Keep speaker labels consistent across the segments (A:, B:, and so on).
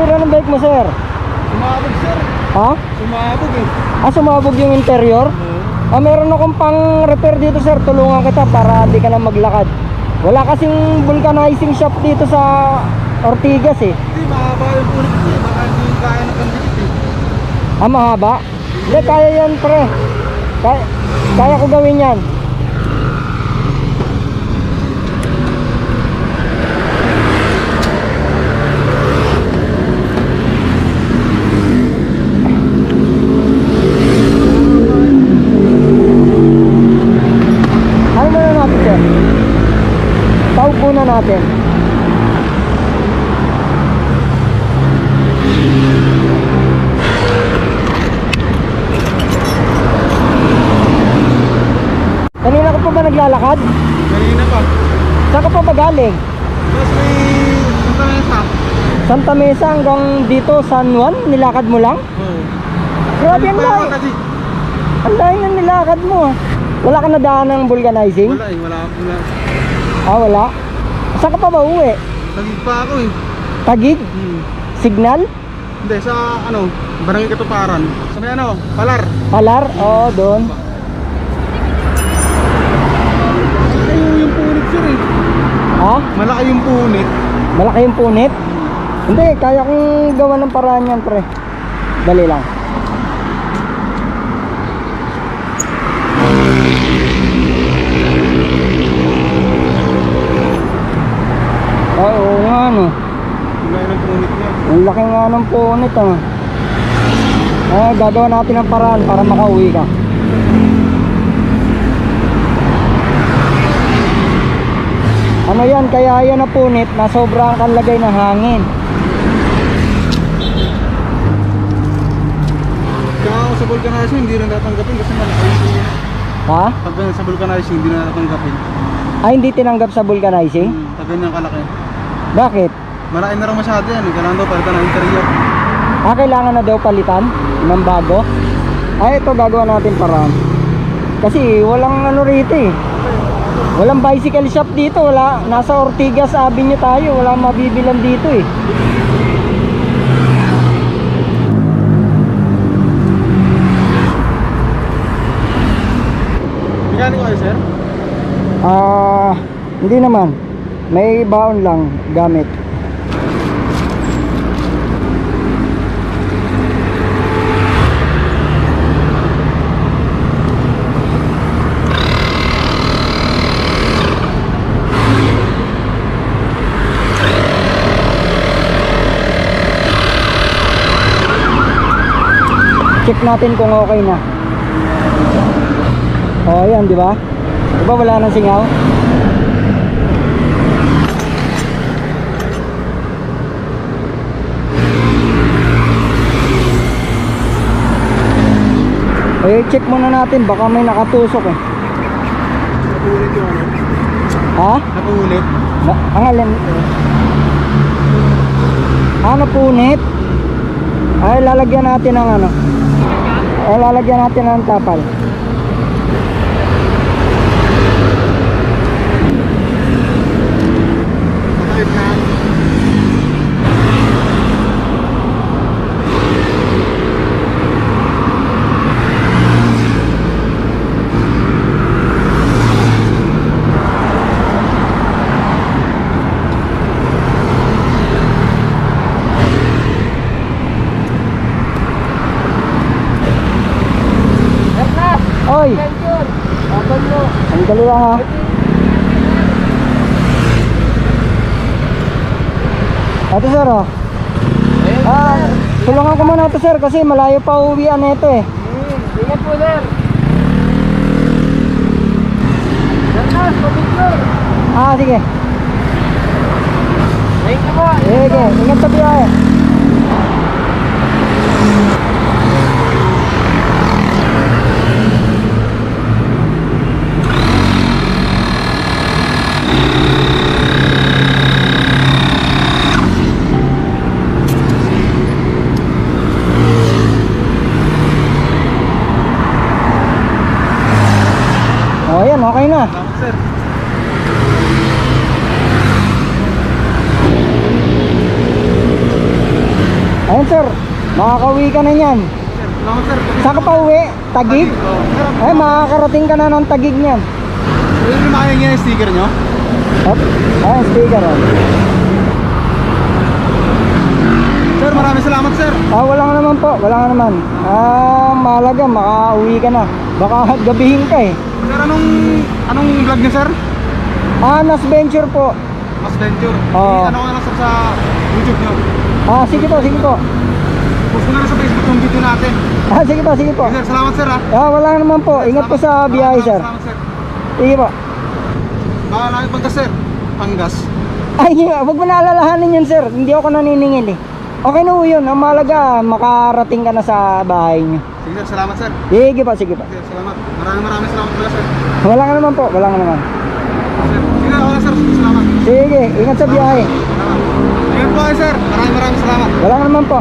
A: nasira ng bike mo, sir?
B: Sumabog sir.
A: Ha?
B: Sumabog eh.
A: Ah, sumabog yung interior? Ah, meron akong pang repair dito, sir. Tulungan kita para di ka na maglakad. Wala kasing vulcanizing shop dito sa Ortigas eh.
B: Hindi, mahaba yung ko eh. Baka hindi kaya ng pandikit eh.
A: Ah, mahaba? Hindi, kaya yan, pre. Kaya, kaya ko gawin yan. Ano muna natin, sir? Tawag muna natin. Kanina ka pa ba naglalakad?
B: Kanina pa.
A: Saan ka pa ba galing?
B: Tapos may Santa Mesa.
A: Santa Mesa hanggang dito, San Juan? Nilakad mo lang?
B: Oo.
A: Grabe ang layo.
B: ako.
A: Ang layo ng nilakad mo. Wala ka nadaan ng vulcanizing?
B: Wala eh, wala wala.
A: Ah, wala. Saan ka pa ba uwi?
B: Tagig pa ako eh.
A: Tagig?
B: Hmm.
A: Signal?
B: Hindi, sa ano, Barangay Katuparan. Sa may ano, Palar.
A: Palar? Oo, doon.
B: Malaki yung, yung punit sir eh.
A: Ha?
B: Malaki yung punit.
A: Malaki yung punit? Hindi, kaya kong gawa ng paraan yan, pre. Dali lang. Ay, oo nga, no.
B: Wala punit niya.
A: Ang laki nga ng punit, ah. Eh, gagawa natin ng paraan para makauwi ka. Ano yan, kaya yan na punit na sobrang kalagay ng hangin.
B: Kaya sa vulcanizing, hindi na natanggapin kasi malaki yung
A: Ha?
B: Pag sa vulcanizing, hindi na natanggapin.
A: Ay, hindi tinanggap sa vulcanizing?
B: Hmm, pag ganyan kalaki.
A: Bakit?
B: Malaki na rin masyado yan. eh. Kailangan daw palitan ng interior.
A: Ah, kailangan na daw palitan ng bago? Ay, ito gagawa natin paraan. Kasi walang ano rito eh. Walang bicycle shop dito, wala. Nasa Ortigas Avenue tayo, wala mabibilan dito eh.
B: Mekaniko kayo, sir?
A: Ah, hindi naman. May baon lang gamit. Check natin kung okay na. Oh, ayan, di ba? Di ba wala nang singaw? Eh, check muna natin. Baka may nakatusok eh.
B: Napulit yung ano?
A: Ha?
B: Napulit.
A: Na, ang alin? Ah, napunit? Ay, lalagyan natin ng ano? Ay, lalagyan natin ng tapal.
B: Nakait na.
A: Oy! Ang dali lang ha. Ito sir oh. Ah, tulungan ko muna ito sir kasi malayo pa uwian nito eh.
B: Ingat po, sir.
A: Ah, sige.
B: Thank you po.
A: Sige, ingat sa biyahe. Yan, okay na.
B: Sir.
A: Ayun sir, makakauwi ka na niyan.
B: Salamat sir.
A: Saan ka pa uwi? Tagig? Ay, makakarating ka na ng tagig niyan.
B: pwede nyo makahingi yung sticker nyo?
A: Hop. Ayun, sticker oh.
B: Sir, maraming salamat sir.
A: Ah, wala naman po, wala naman. Ah, mahalaga, makauwi ka na. Baka gabihin ka eh.
B: Sir, anong anong vlog nyo sir?
A: Ah, Nas Venture po.
B: Mas Venture.
A: Oo.
B: Ano ko na sir sa YouTube nyo.
A: Ah, sige po, sige po.
B: Post ko na sa Facebook yung video natin.
A: Ah, sige po, sige po.
B: Sir, salamat sir ha.
A: Ah, wala naman po. Ingat po sa biyahe, sir.
B: Salamat sir.
A: Sige po.
B: Baka namin pagka sir. Panggas.
A: Ay, wag mo na alalahanin yun, sir. Hindi ako naniningil eh. Okay na po yun. Ang mahalaga, makarating ka na sa bahay niyo.
B: Sige sir, salamat sir.
A: Sige po, sige po.
B: Sir, salamat. Maraming maraming salamat pala sir.
A: Wala nga naman po, wala nga naman.
B: Sir, sige na sir. Salamat.
A: Sige, ingat sa biyahe.
B: Salamat. Sige po kayo sir. Maraming maraming salamat.
A: Wala nga naman po.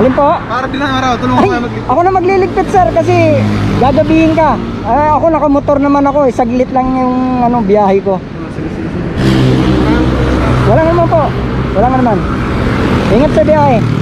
A: Alin po?
B: Para din na araw, tulungan ko kayo mag
A: ako na magliligpit sir kasi gagabihin ka. Ay, ako nakamotor naman ako eh. Saglit lang yung ano, biyahe ko. Wala naman po. Wala naman. Ingat sa biyahe.